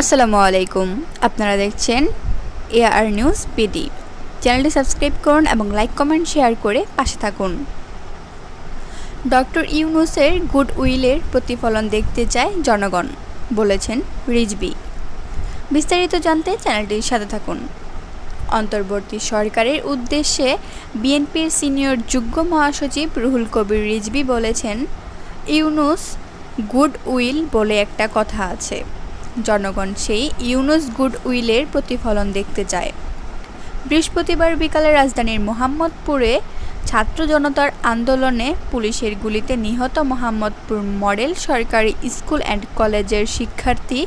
আসসালামু আলাইকুম। আপনারা দেখছেন এআর নিউজ পিডি চ্যানেলটি সাবস্ক্রাইব করুন এবং লাইক, কমেন্ট, শেয়ার করে পাশে থাকুন। ডক্টর ইউনুসের গুড উইলের প্রতিফলন দেখতে চায় জনগণ, বলেছেন রিজবি বিস্তারিত জানতে চ্যানেলটির সাথে থাকুন। অন্তর্বর্তী সরকারের উদ্দেশ্যে বিএনপির সিনিয়র যুগ্ম মহাসচিব রুহুল কবির রিজবি বলেছেন, ইউনুস গুড উইল বলে একটা কথা আছে। জনগণ সেই ইউনুস গুড উইলের প্রতিফলন দেখতে চায়। বৃহস্পতিবার বিকালে রাজধানীর মোহাম্মদপুরে ছাত্র জনতার আন্দোলনে পুলিশের গুলিতে নিহত মোহাম্মদপুর মডেল সরকারি স্কুল অ্যান্ড কলেজের শিক্ষার্থী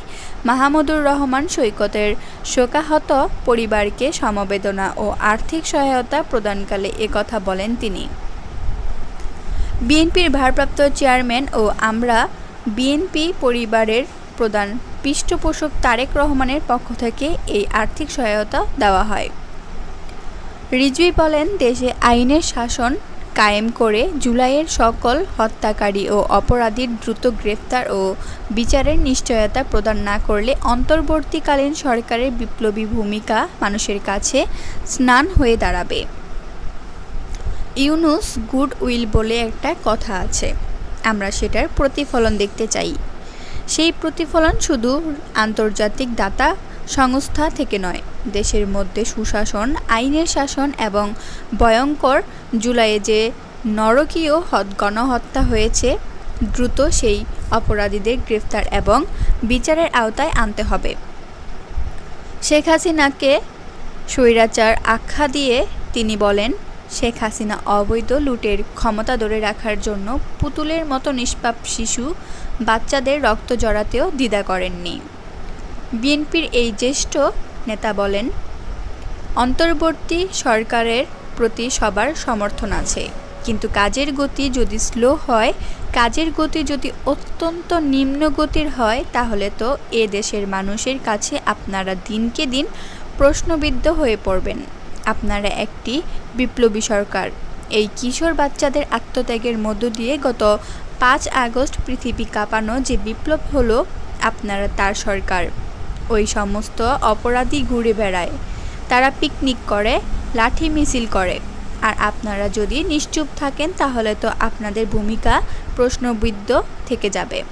মাহমুদুর রহমান সৈকতের শোকাহত পরিবারকে সমবেদনা ও আর্থিক সহায়তা প্রদানকালে একথা বলেন তিনি। বিএনপির ভারপ্রাপ্ত চেয়ারম্যান ও আমরা বিএনপি পরিবারের প্রধান পৃষ্ঠপোষক তারেক রহমানের পক্ষ থেকে এই আর্থিক সহায়তা দেওয়া হয়। রিজভি বলেন, দেশে আইনের শাসন কায়েম করে জুলাইয়ের সকল হত্যাকারী ও অপরাধীর দ্রুত গ্রেফতার ও বিচারের নিশ্চয়তা প্রদান না করলে অন্তর্বর্তীকালীন সরকারের বিপ্লবী ভূমিকা মানুষের কাছে স্নান হয়ে দাঁড়াবে। ইউনুস গুড উইল বলে একটা কথা আছে। আমরা সেটার প্রতিফলন দেখতে চাই। সেই প্রতিফলন শুধু আন্তর্জাতিক দাতা সংস্থা থেকে নয়, দেশের মধ্যে সুশাসন, আইনের শাসন এবং ভয়ঙ্কর জুলাইয়ে যে নরকীয় গণহত্যা হয়েছে, দ্রুত সেই অপরাধীদের গ্রেফতার এবং বিচারের আওতায় আনতে হবে। শেখ হাসিনাকে স্বৈরাচার আখ্যা দিয়ে তিনি বলেন শেখ হাসিনা অবৈধ লুটের ক্ষমতা ধরে রাখার জন্য পুতুলের মতো নিষ্পাপ শিশু বাচ্চাদের রক্ত জড়াতেও দ্বিধা করেননি। বিএনপির এই জ্যেষ্ঠ নেতা বলেন, অন্তর্বর্তী সরকারের প্রতি সবার সমর্থন আছে, কিন্তু কাজের গতি যদি স্লো হয়, কাজের গতি যদি অত্যন্ত নিম্ন গতির হয়, তাহলে তো এ দেশের মানুষের কাছে আপনারা দিনকে দিন প্রশ্নবিদ্ধ হয়ে পড়বেন। আপনারা একটি বিপ্লবী সরকার। এই কিশোর বাচ্চাদের আত্মত্যাগের মধ্য দিয়ে গত পাঁচ আগস্ট পৃথিবী কাঁপানো যে বিপ্লব হলো আপনারা তার সরকার। ওই সমস্ত অপরাধী ঘুরে বেড়ায়। তারা পিকনিক করে, লাঠি মিছিল করে। আর আপনারা যদি নিশ্চুপ থাকেন তাহলে তো আপনাদের ভূমিকা প্রশ্নবিদ্ধ থেকে যাবে।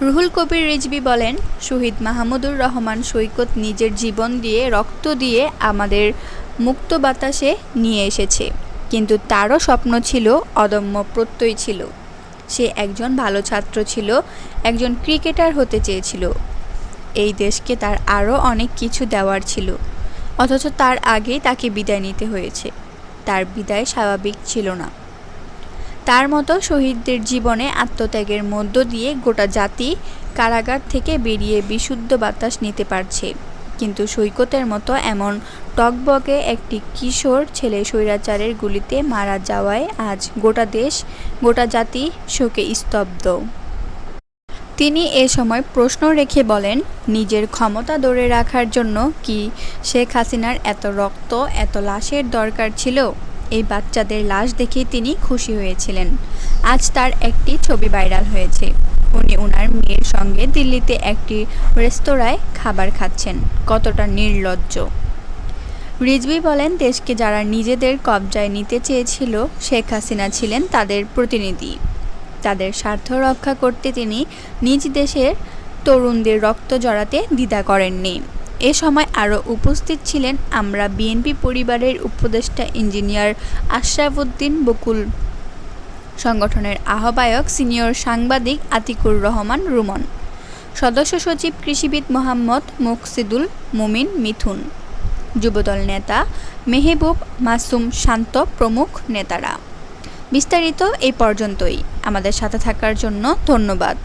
রুহুল কবির রিজবি বলেন, শহীদ মাহমুদুর রহমান সৈকত নিজের জীবন দিয়ে রক্ত দিয়ে আমাদের মুক্ত বাতাসে নিয়ে এসেছে। কিন্তু তারও স্বপ্ন ছিল, অদম্য প্রত্যয় ছিল। সে একজন ভালো ছাত্র ছিল, একজন ক্রিকেটার হতে চেয়েছিল। এই দেশকে তার আরও অনেক কিছু দেওয়ার ছিল। অথচ তার আগেই তাকে বিদায় নিতে হয়েছে। তার বিদায় স্বাভাবিক ছিল না। তার মতো শহীদদের জীবনে আত্মত্যাগের মধ্য দিয়ে গোটা জাতি কারাগার থেকে বেরিয়ে বিশুদ্ধ বাতাস নিতে পারছে। কিন্তু সৈকতের মতো এমন টকবগে একটি কিশোর ছেলে স্বৈরাচারের গুলিতে মারা যাওয়ায় আজ গোটা দেশ, গোটা জাতি শোকে স্তব্ধ। তিনি এ সময় প্রশ্ন রেখে বলেন, নিজের ক্ষমতা ধরে রাখার জন্য কি শেখ হাসিনার এত রক্ত, এত লাশের দরকার ছিল? এই বাচ্চাদের লাশ দেখে তিনি খুশি হয়েছিলেন। আজ তার একটি ছবি ভাইরাল হয়েছে। উনি ওনার মেয়ের সঙ্গে দিল্লিতে একটি রেস্তোরাঁয় খাবার খাচ্ছেন। কতটা নির্লজ্জ। রিজভি বলেন, দেশকে যারা নিজেদের কবজায় নিতে চেয়েছিল, শেখ হাসিনা ছিলেন তাদের প্রতিনিধি। তাদের স্বার্থ রক্ষা করতে তিনি নিজ দেশের তরুণদের রক্ত জড়াতে দ্বিধা করেননি। এ সময় আরও উপস্থিত ছিলেন আমরা বিএনপি পরিবারের উপদেষ্টা ইঞ্জিনিয়ার আশরাফুদ্দিন বকুল। সংগঠনের আহ্বায়ক সিনিয়র সাংবাদিক আতিকুর রহমান রুমন। সদস্য সচিব কৃষিবিদ মোহাম্মদ মুকসিদুল মুমিন মিথুন। যুবদল নেতা মেহেবুব মাসুম শান্ত প্রমুখ নেতারা। বিস্তারিত এই পর্যন্তই। আমাদের সাথে থাকার জন্য ধন্যবাদ।